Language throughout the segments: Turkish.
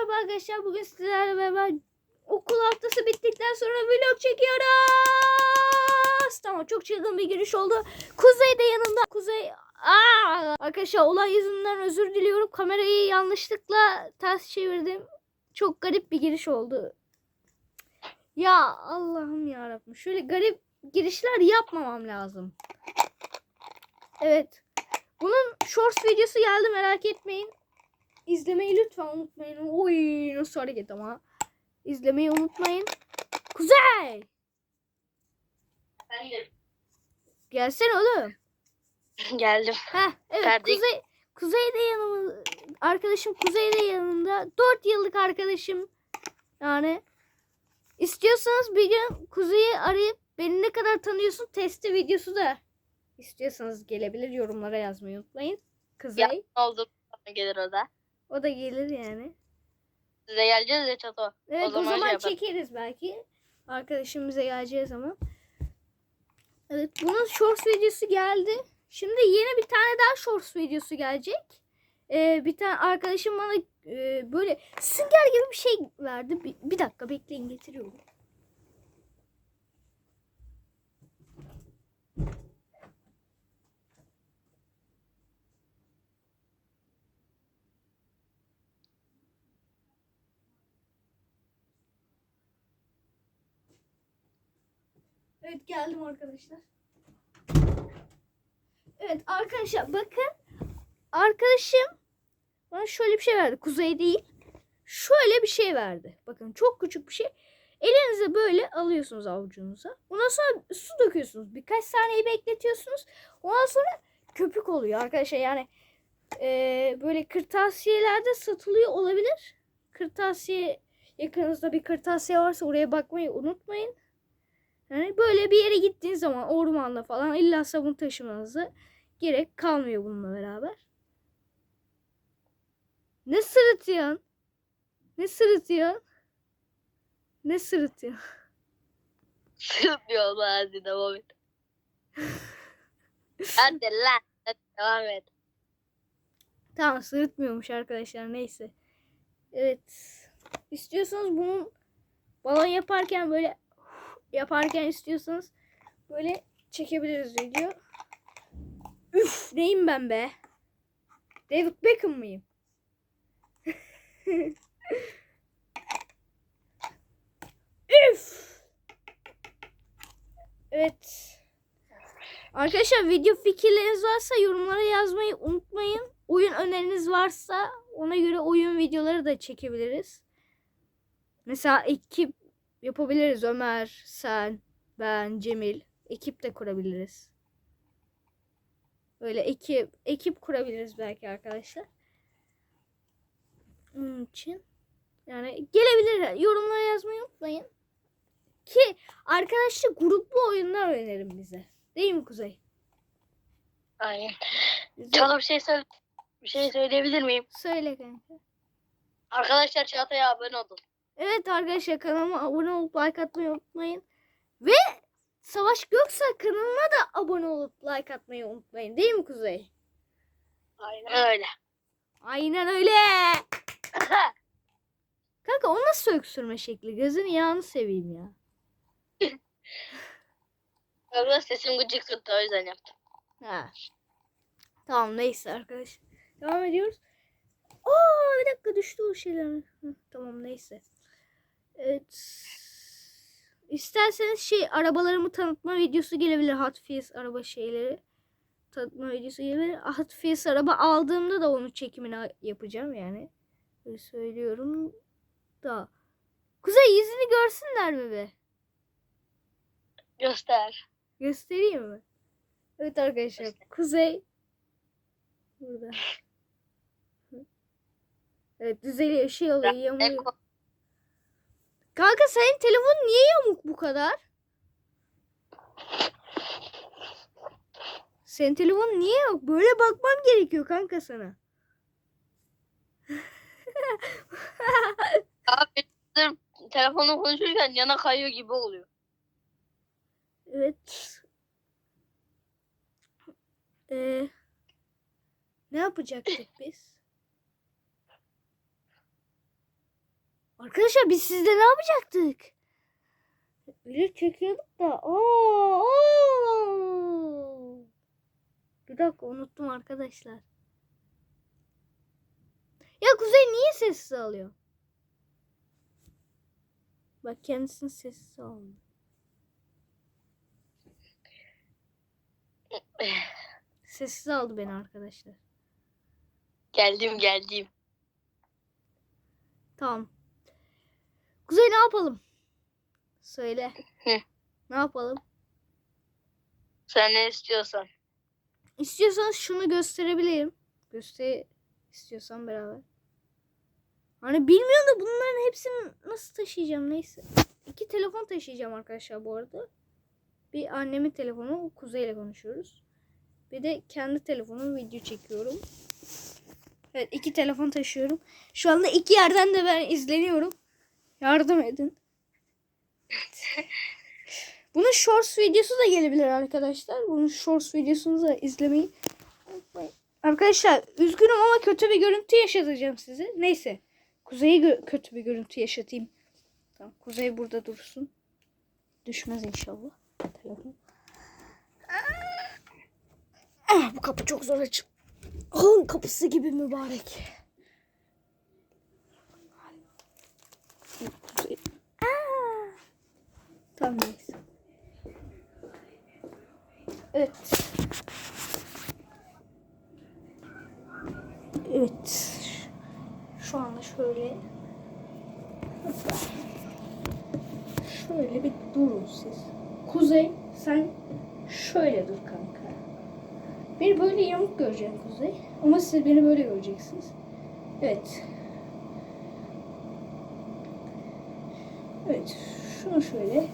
merhaba arkadaşlar. Bugün sizlerle beraber okul haftası bittikten sonra vlog çekiyoruz. Tamam çok çılgın bir giriş oldu. Kuzey de yanımda. Kuzey Aa! Arkadaşlar olay yüzünden özür diliyorum. Kamerayı yanlışlıkla ters çevirdim. Çok garip bir giriş oldu. Ya Allah'ım ya Şöyle garip girişler yapmamam lazım. Evet. Bunun shorts videosu geldi merak etmeyin. İzlemeyi lütfen unutmayın. Oy nasıl hareket ama. İzlemeyi unutmayın. Kuzey! Gelsene oğlum. Geldim. Heh, evet Geldik. Kuzey, Kuzey de yanımda. Arkadaşım Kuzey de yanımda. 4 yıllık arkadaşım. Yani istiyorsanız bir gün Kuzey'i arayıp beni ne kadar tanıyorsun testi videosu da istiyorsanız gelebilir. Yorumlara yazmayı unutmayın. Kuzey. Ya oldu? Bana gelir o da. O da gelir yani. Size geleceğiz ya çato. Evet o zaman zaman, şey çekeriz belki. Arkadaşım bize geleceği zaman. Evet bunun shorts videosu geldi. Şimdi yeni bir tane daha shorts videosu gelecek. Ee, bir tane arkadaşım bana e, böyle sünger gibi bir şey verdi. Bir, bir dakika bekleyin getiriyorum. Evet geldim arkadaşlar. Evet arkadaşlar bakın. Arkadaşım bana şöyle bir şey verdi. Kuzey değil. Şöyle bir şey verdi. Bakın çok küçük bir şey. Elinize böyle alıyorsunuz avucunuza. Ondan sonra su döküyorsunuz. Birkaç saniye bekletiyorsunuz. Ondan sonra köpük oluyor arkadaşlar. Yani eee, böyle kırtasiyelerde satılıyor olabilir. Kırtasiye yakınızda bir kırtasiye varsa oraya bakmayı unutmayın. Yani böyle bir yere gittiğiniz zaman ormanda falan illa sabun taşımanıza gerek kalmıyor bununla beraber. Ne sırıtıyorsun? Ne sırıtıyorsun? Ne sırıtıyorsun? Sırpmıyor lan hadi devam et. Hadi lan. Hadi devam et. Tamam sırıtmıyormuş arkadaşlar neyse. Evet. İstiyorsanız bunun balon yaparken böyle yaparken istiyorsanız böyle çekebiliriz video. Üf neyim ben be? David Beckham mıyım? Üf. Evet. Arkadaşlar video fikirleriniz varsa yorumlara yazmayı unutmayın. Oyun öneriniz varsa ona göre oyun videoları da çekebiliriz. Mesela ekip yapabiliriz. Ömer, sen, ben, Cemil. Ekip de kurabiliriz. Böyle ekip ekip kurabiliriz belki arkadaşlar. Onun için yani gelebilir. Yorumlara yazmayı unutmayın. Ki arkadaşlar gruplu oyunlar önerin bize. Değil mi Kuzey? Aynen. Çato bir şey söyle. Bir şey söyleyebilir miyim? Söyle kanka. Arkadaşlar Çato'ya abone olun. Evet arkadaşlar kanalıma abone olup like atmayı unutmayın. Ve Savaş Göksel kanalına da abone olup like atmayı unutmayın. Değil mi Kuzey? Aynen öyle. Aynen öyle. Kanka o nasıl öksürme şekli? Gözün yağını seveyim ya. Biraz sesim gıcık tuttu o yüzden yaptım. Ha. Tamam neyse arkadaşlar. Devam ediyoruz. Aa bir dakika düştü o şeyler. Hı, tamam neyse. Evet. İsterseniz şey arabalarımı tanıtma videosu gelebilir. Hot Wheels araba şeyleri. Tanıtma videosu gelebilir. Hot Wheels araba aldığımda da onun çekimini yapacağım yani. Böyle söylüyorum da. Kuzey yüzünü görsünler mi be? Göster. Göstereyim mi? Evet arkadaşlar. Göster. Kuzey. Burada. Evet düzeliyor şey oluyor yamuluyor. Kanka senin telefon niye yamuk bu kadar? Senin telefon niye yok? Böyle bakmam gerekiyor kanka sana. Abi telefonla konuşurken yana kayıyor gibi oluyor. Evet. Ee, ne yapacaktık biz? Arkadaşlar biz sizde ne yapacaktık? Öyle çekiyorduk da. Oo, oo. Bir dakika unuttum arkadaşlar. Ya Kuzey niye sessiz alıyor? Bak kendisini sessiz aldı. Sessiz aldı beni arkadaşlar. Geldim geldim. Tamam. Kuzey ne yapalım? Söyle. Ne yapalım? Sen ne istiyorsan. İstiyorsanız şunu gösterebilirim. Göster istiyorsan beraber. Hani bilmiyorum da bunların hepsini nasıl taşıyacağım neyse. İki telefon taşıyacağım arkadaşlar bu arada. Bir annemin telefonu Kuzey'le konuşuyoruz. Bir de kendi telefonum video çekiyorum. Evet iki telefon taşıyorum. Şu anda iki yerden de ben izleniyorum. Yardım edin. Bunun shorts videosu da gelebilir arkadaşlar. Bunun shorts videosunu da izlemeyi. Arkadaşlar üzgünüm ama kötü bir görüntü yaşatacağım size. Neyse. Kuzey'e kötü bir görüntü yaşatayım. Tamam. Kuzey burada dursun. Düşmez inşallah. Ah, bu kapı çok zor açıl. Allah'ın kapısı gibi mübarek. Kuzey. Aa! Tamam neyse. Evet. Evet. Şu anda şöyle şöyle bir durun siz. Kuzey sen şöyle dur kanka. Beni böyle yamuk göreceksin Kuzey. Ama siz beni böyle göreceksiniz. Evet. Evet. Şunu şöyle.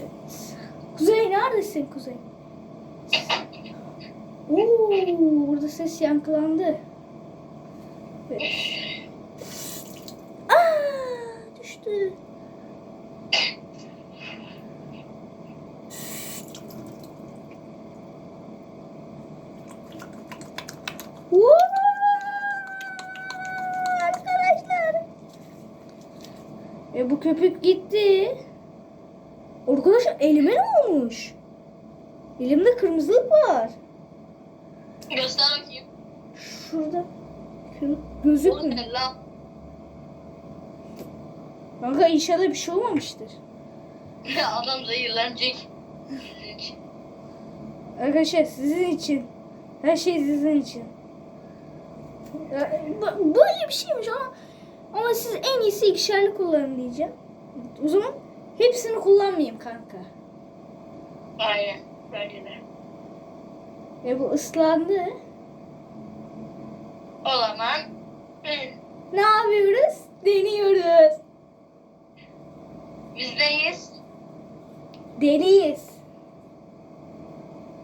Evet. Kuzey neredesin Kuzey? Oo, burada ses yankılandı. Evet. Aa, düştü. Woo! Arkadaşlar. E bu köpük gitti. Arkadaşlar elime ne olmuş? Elimde kırmızılık var. Göster bakayım. Şurada. Kır- O Gözükmüyor. ne lan? Kanka inşallah bir şey olmamıştır. Adam zehirlenecek. Sizin için. Arkadaşlar sizin için. Her şey sizin için. Ya, Böyle bir şeymiş ama ama siz en iyisi ikişerli kullanın diyeceğim. O zaman hepsini kullanmayayım kanka. Aynen. Bence de. Ve bu ıslandı. O zaman Ne yapıyoruz? Deniyoruz. Biz neyiz? Deniyiz.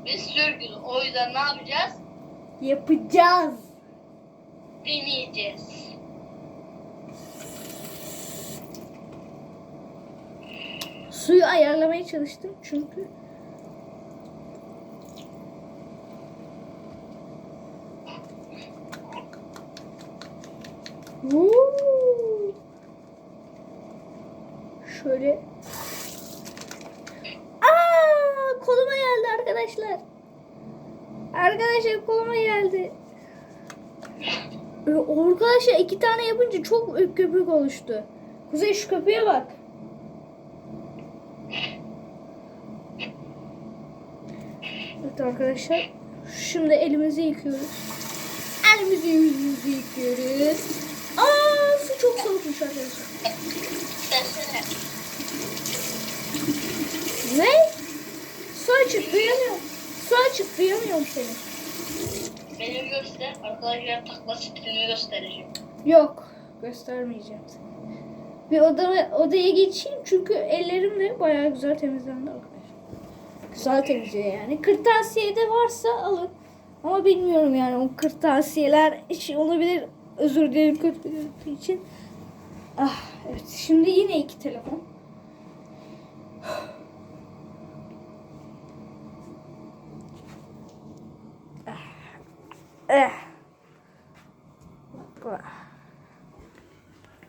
Biz Türk'üz. O yüzden ne yapacağız? Yapacağız. Deneyeceğiz. Suyu ayarlamaya çalıştım çünkü. Woo! Şöyle. Aa, koluma geldi arkadaşlar. Arkadaşlar koluma geldi. Ee, Arkadaşlar iki tane yapınca çok büyük köpük oluştu. Kuzey şu köpüğe bak. Evet arkadaşlar. Şimdi elimizi yıkıyoruz. Elimizi yüzümüzü yıkıyoruz. Aa su çok soğukmuş arkadaşlar. Ne? Su açık duyamıyorum. Su açık duyamıyorum seni. Benim göster. Arkadaşlar takla stilimi göstereceğim. Yok göstermeyeceğim seni. Bir odaya, odaya geçeyim çünkü ellerim de bayağı güzel temizlendi arkadaşlar. Güzel temizliyor yani. Kırtasiye de varsa alın. Ama bilmiyorum yani o kırtasiyeler için olabilir. Özür dilerim kötü bir için. Ah evet şimdi yine iki telefon.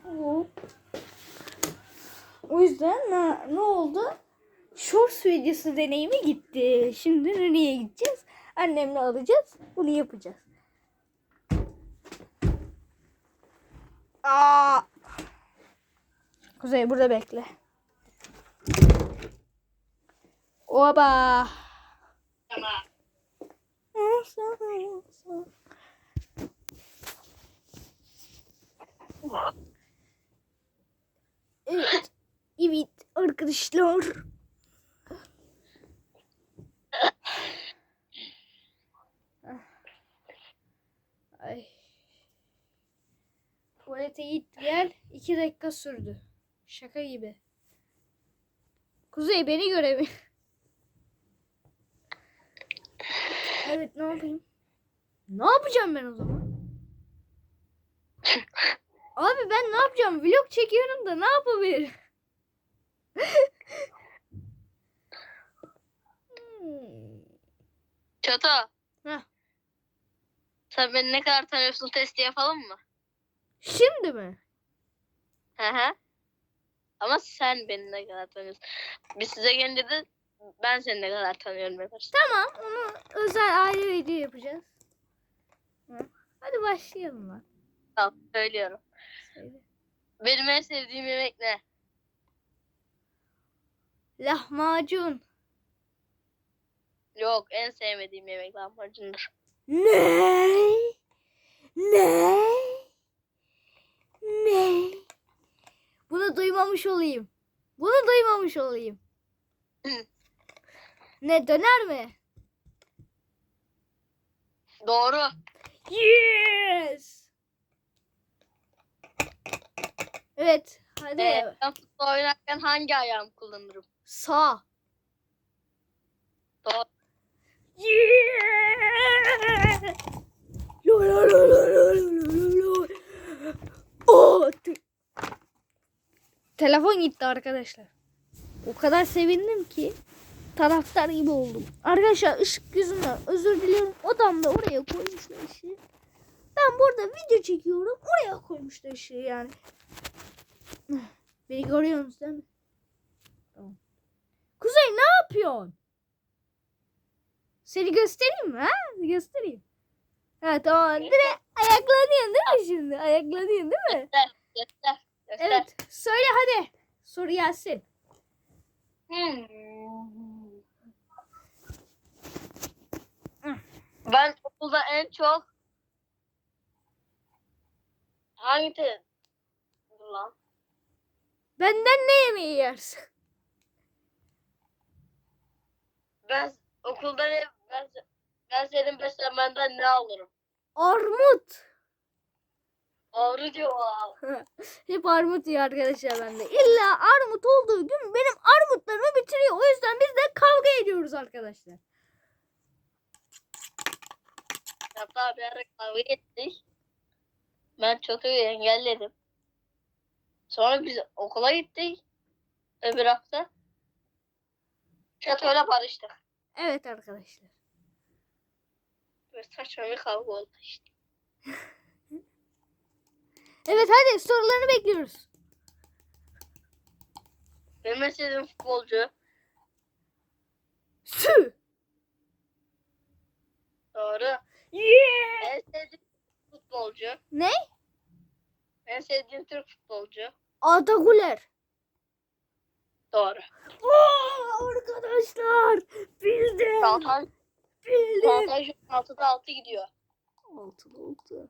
Hop. O yüzden ne, ne oldu? Shorts videosu deneyimi gitti. Şimdi nereye gideceğiz? Annemle alacağız. Bunu yapacağız. Aa! Kuzey burada bekle. Oba. Tamam. Evet. Evet arkadaşlar. Ay. Tuvalete git gel. iki dakika sürdü. Şaka gibi. Kuzey beni göremiyor. Evet ne yapayım? Ne yapacağım ben o zaman? Abi ben ne yapacağım? Vlog çekiyorum da ne yapabilirim? Çato. Heh. Sen beni ne kadar tanıyorsun testi yapalım mı? Şimdi mi? Hı hı. Ama sen beni ne kadar tanıyorsun? Biz size gelince de ben seni ne kadar tanıyorum yaparız. Tamam onu özel ayrı video yapacağız. Hı. Hadi başlayalım lan. Tamam söylüyorum. Söyle. Benim en sevdiğim yemek ne? Lahmacun. Yok en sevmediğim yemek lahmacundur. Ne? Ne? Ne? Bunu duymamış olayım. Bunu duymamış olayım. Ne döner mi? Doğru. Yes. Evet. Hadi. Ee, ben futbol oynarken hangi ayağımı kullanırım? Sağ. Doğru. Yeah! Lo, lo, lo, lo, lo, lo, lo, lo. Oh, te- Telefon gitti arkadaşlar. O kadar sevindim ki taraftar gibi oldum. Arkadaşlar ışık yüzünden özür diliyorum. Odamda oraya koymuşlar ışığı. Ben burada video çekiyorum. Oraya koymuşlar ışığı yani. Beni görüyorsunuz değil mi? Tamam. Kuzey ne yapıyorsun? Seni göstereyim mi? Ha? Göstereyim. Ha tamam. Direkt ayaklanıyorsun değil mi şimdi? Ayaklanıyorsun değil mi? Göster. Göster. Göster. Evet. Söyle hadi. Soru gelsin. Hmm. Ben okulda en çok hangi te... Dur lan. Benden ne yemeği yersin? Ben okulda ne, ben, ben senin beslenmenden ne alırım? Armut. Doğru cevap. Hep armut yiyor arkadaşlar bende. İlla armut olduğu gün benim armutlarımı bitiriyor. O yüzden biz de kavga ediyoruz arkadaşlar. Hatta bir ara kavga ettik. Ben iyi engelledim. Sonra biz okula gittik. Öbür hafta. Şatoyla barıştık. Evet arkadaşlar. Böyle saçma bir kavga oldu işte. Evet hadi sorularını bekliyoruz. Benim en sevdiğim futbolcu. Sü. Doğru. Yeah. En sevdiğim futbolcu. Ne? En sevdiğim Türk futbolcu. Arda Güler. Doğru. Oo, arkadaşlar bildim. Çağatay, Bildim. Çağatay şu an 6'da 6 gidiyor. Altı oldu.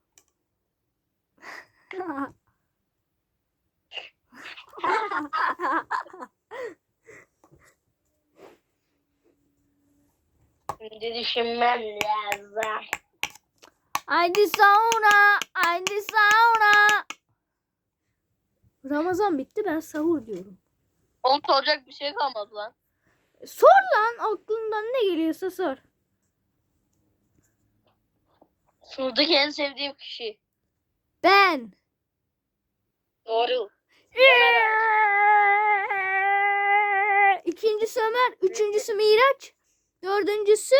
Şimdi düşünmem lazım. Haydi sauna, haydi sauna. Ramazan bitti ben sahur diyorum. Oğlum soracak bir şey kalmadı lan. Sor lan aklından ne geliyorsa sor. Sınıftaki en sevdiğim kişi. Ben. Doğru. İkincisi Ömer, üçüncüsü Miraç, dördüncüsü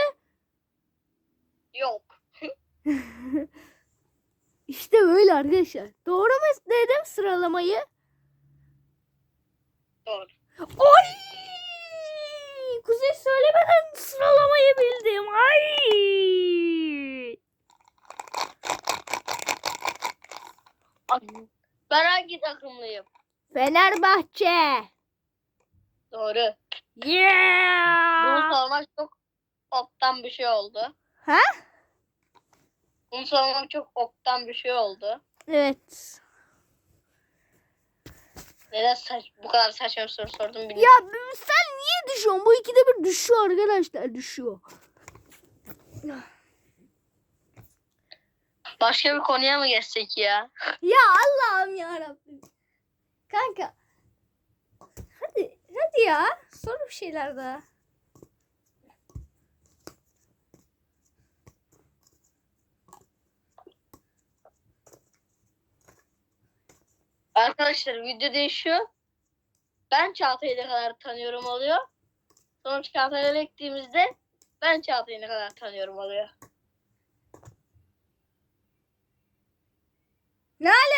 Yok. işte böyle arkadaşlar. Doğru mu dedim sıralamayı? Doğru. Ay! Kuzey söylemeden sıralamayı bildim. Ay! Ben hangi takımlıyım? Fenerbahçe. Doğru. Bunu Yeah! sormak çok oktan bir şey oldu. Ha? Bunu sormak çok oktan bir şey oldu. Evet. Neden saç, bu kadar saçma bir soru sordum bilmiyorum. Ya sen niye düşüyorsun? Bu ikide bir düşüyor arkadaşlar. Düşüyor. Başka bir konuya mı geçsek ya? Ya Allah'ım ya Rabbim. Kanka. Hadi hadi ya. Sor bir şeyler daha. Arkadaşlar video değişiyor. Ben Çağatay'ı ne kadar tanıyorum oluyor. Sonra Çağatay'a ektiğimizde ben Çağatay'ı ne kadar tanıyorum oluyor.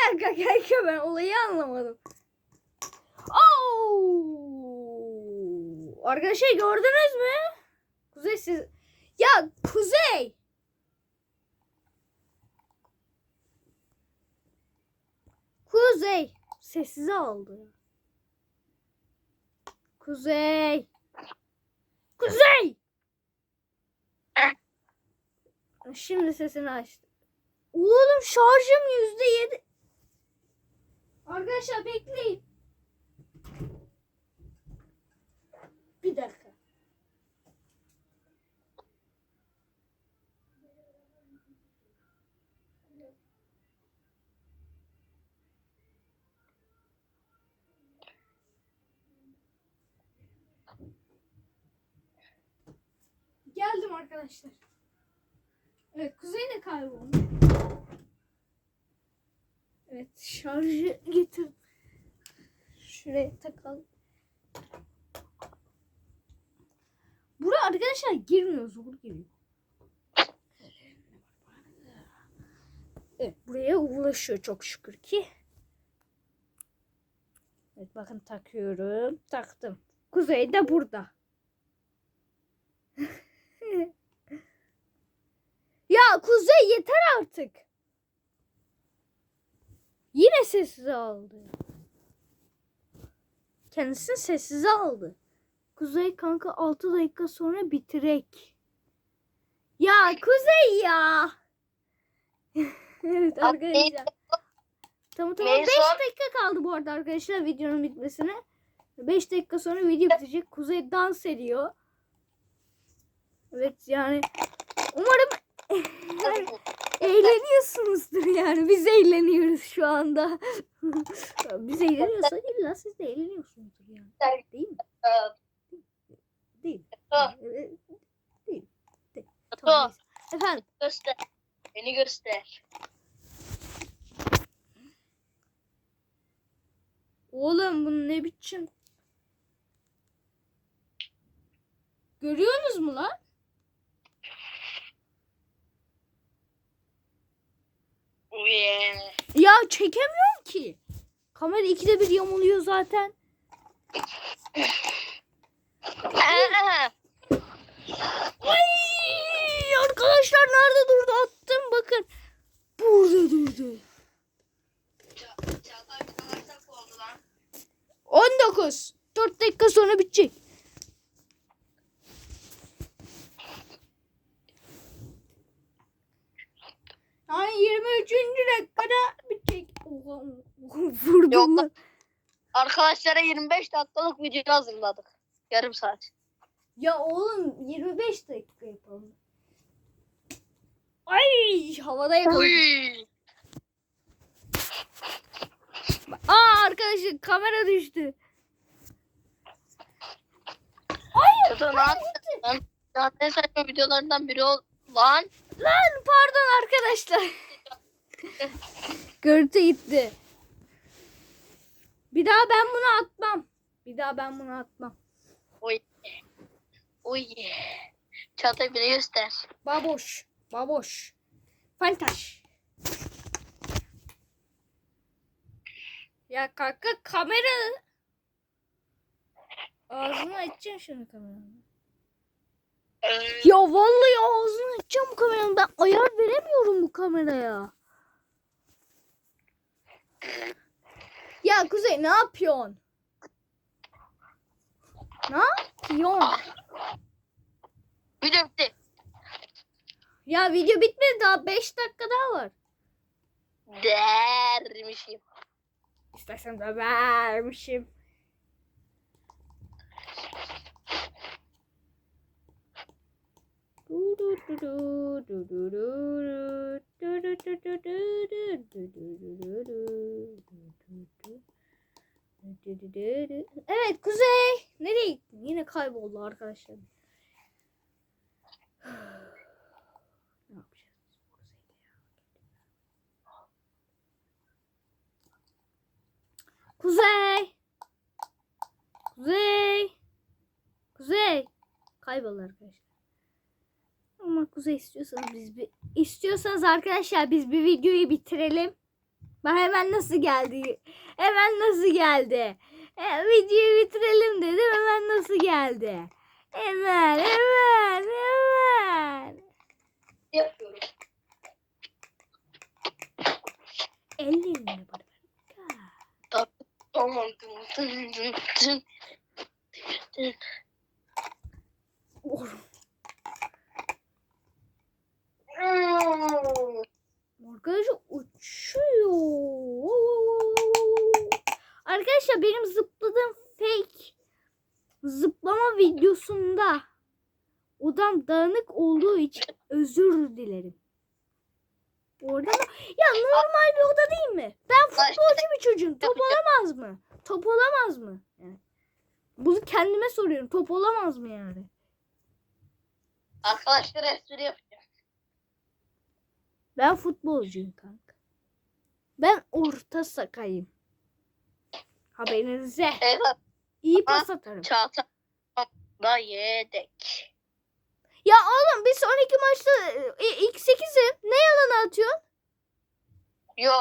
Kanka kanka ben olayı anlamadım. Oo! Arkadaşlar gördünüz mü? Kuzey siz... Ya Kuzey! Kuzey! Sessize aldı. Kuzey! Kuzey! Şimdi sesini açtı. Oğlum şarjım yüzde yedi. Arkadaşlar bekleyin. Bir dakika. Geldim arkadaşlar. Evet Kuzey de kaybolmuş. Evet şarjı getir. Şuraya takalım. Buraya arkadaşlar girmiyor zor giriyor. Evet buraya ulaşıyor çok şükür ki. Evet bakın takıyorum. Taktım. Kuzey de burada. ya Kuzey yeter artık. Yine sessize aldı. Kendisini sessize aldı. Kuzey kanka 6 dakika sonra bitirek. Ya Kuzey ya. evet arkadaşlar. Tamam tamam 5 Neyse. dakika kaldı bu arada arkadaşlar videonun bitmesine. 5 dakika sonra video bitecek. Kuzey dans ediyor. Evet yani umarım eğleniyorsunuzdur yani. Biz eğleniyoruz şu anda. Biz eğleniyorsak illa siz de eğleniyorsunuzdur yani. Değil mi? Değil. Değil. Değil. Ah. Tamam. Efendim. göster. Beni göster. Oğlum bu ne biçim? Görüyorsunuz mu lan? Oh yeah. Ya çekemiyorum ki. Kamera ikide bir yamuluyor zaten. Ay arkadaşlar nerede durdu attım bakın. Burada durdu. Çağatay bir kaç dakika oldu lan? 19. 4 dakika sonra bitecek. Yani 23. dakikada bitecek. Oha, Vurdum Yok lan. Arkadaşlara 25 dakikalık video hazırladık. Yarım saat. Ya oğlum 25 dakika yapalım. Ay havada yakaladım. Aa arkadaşlar kamera düştü. Çağatay ne yaptın? Çağatay'ın saçma videolarından biri ol. Lan. Lan pardon arkadaşlar. Görüntü gitti. Bir daha ben bunu atmam. Bir daha ben bunu atmam. Uy. Uy. Çağatay beni göster. Baboş. Baboş. Fantaş. Ya kanka kamera Ağzını açacağım şunu kameranın. Ee, Ya vallahi ağzını açacağım kameranın. Ben ayar veremiyorum bu kameraya. Ya Kuzey ne yapıyorsun? Ne yapıyorsun? Video bitti. Ya video bitmedi daha 5 dakika daha var. Dermişim. İstersen de vermişim. Evet Kuzey. Nereye gittin? Yine kayboldu arkadaşlar. Kuzey. Kuzey. Kuzey. Kayboldu arkadaşlar. Ama Kuzey istiyorsanız biz bir istiyorsanız arkadaşlar biz bir videoyu bitirelim. Bak hemen nasıl geldi. Hemen nasıl geldi. E, videoyu bitirelim dedim hemen nasıl geldi. Hemen hemen hemen. Yapıyorum. Ellerini bırak. Tamam. Oğlum. Arkadaşlar uçuyor. Arkadaşlar benim zıpladığım fake zıplama videosunda odam dağınık olduğu için özür dilerim. Orada mı? Ya normal bir oda değil mi? Ben futbolcu bir çocuğum. Top olamaz mı? Top olamaz mı? Yani. Bunu kendime soruyorum. Top olamaz mı yani? Arkadaşlar espri yapacağım. Ben futbolcuyum kanka. Ben orta sakayım. Haberinize. Evet İyi pas atarım. Çağatay da yedek. Ya oğlum biz 12 maçta e, ilk 8'im. Ne yalan atıyorsun? Yo.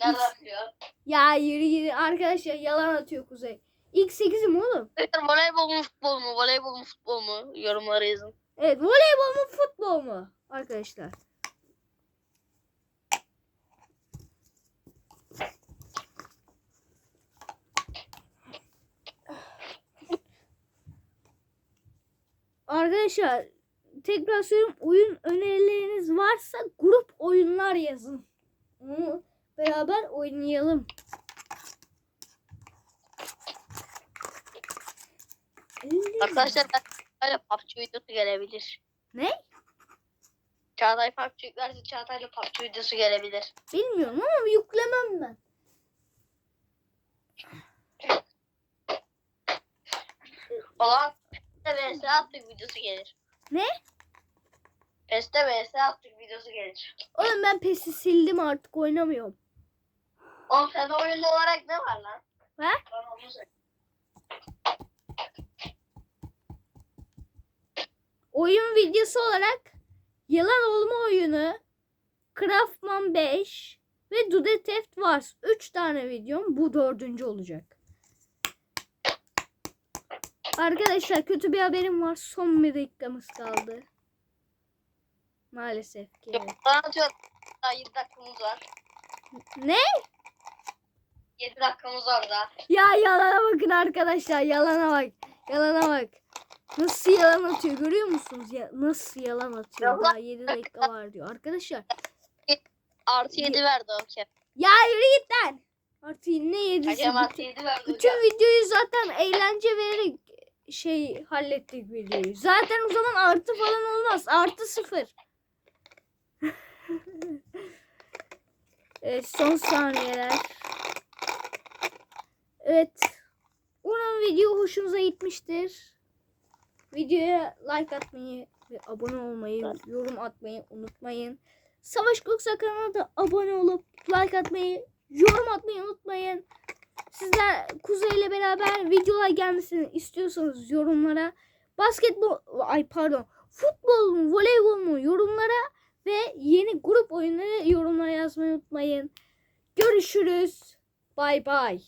Nerede yapıyor? Ya yürü yürü arkadaşlar yalan atıyor Kuzey. İlk 8'im oğlum. Voleybol mu futbol mu? Voleybol mu futbol mu? Yorumlara yazın. Evet voleybol mu futbol mu arkadaşlar? Arkadaşlar tekrar söylüyorum oyun önerileriniz varsa grup oyunlar yazın. Onu beraber oynayalım. Arkadaşlar ben Çağatay'la PUBG videosu gelebilir. Ne? Çağatay PUBG yüklerse Çağatay'la PUBG videosu gelebilir. Bilmiyorum ama yüklemem ben. O PES'te vs attık videosu gelir. Ne? PES'te vs attık videosu gelir. Oğlum ben PES'i sildim artık oynamıyorum. Oğlum sen oyun olarak ne var lan? Onu söyle. Oyun videosu olarak Yalan Olma oyunu, Craftman 5 ve Dude Theft Wars. 3 tane videom. Bu dördüncü olacak. Arkadaşlar kötü bir haberim var. Son bir dakikamız kaldı. Maalesef ki. Yok, evet. Bana atıyor. Daha 7 dakikamız var. Ne? 7 dakikamız var daha. Ya yalana bakın arkadaşlar. Yalana bak. Yalana bak. Nasıl yalan atıyor görüyor musunuz? Ya, nasıl yalan atıyor? Daha 7 dakika var diyor. Arkadaşlar Artı 7 verdi o kere. ya yürü git lan. Artık ne yedisi? Hakem artı Bütün, 7 verdi bütün hocam. videoyu zaten eğlence vererek şey hallettik videoyu. Zaten o zaman artı falan olmaz. Artı sıfır. evet son saniyeler. Evet. Umarım video hoşunuza gitmiştir. Videoya like atmayı ve abone olmayı, yorum atmayı unutmayın. Savaş Göksel kanalına da abone olup like atmayı, yorum atmayı unutmayın. Sizler Kuzey ile beraber videolar gelmesini istiyorsanız yorumlara basketbol ay pardon futbol mu voleybol mu yorumlara ve yeni grup oyunları yorumlara yazmayı unutmayın. Görüşürüz. Bay bay.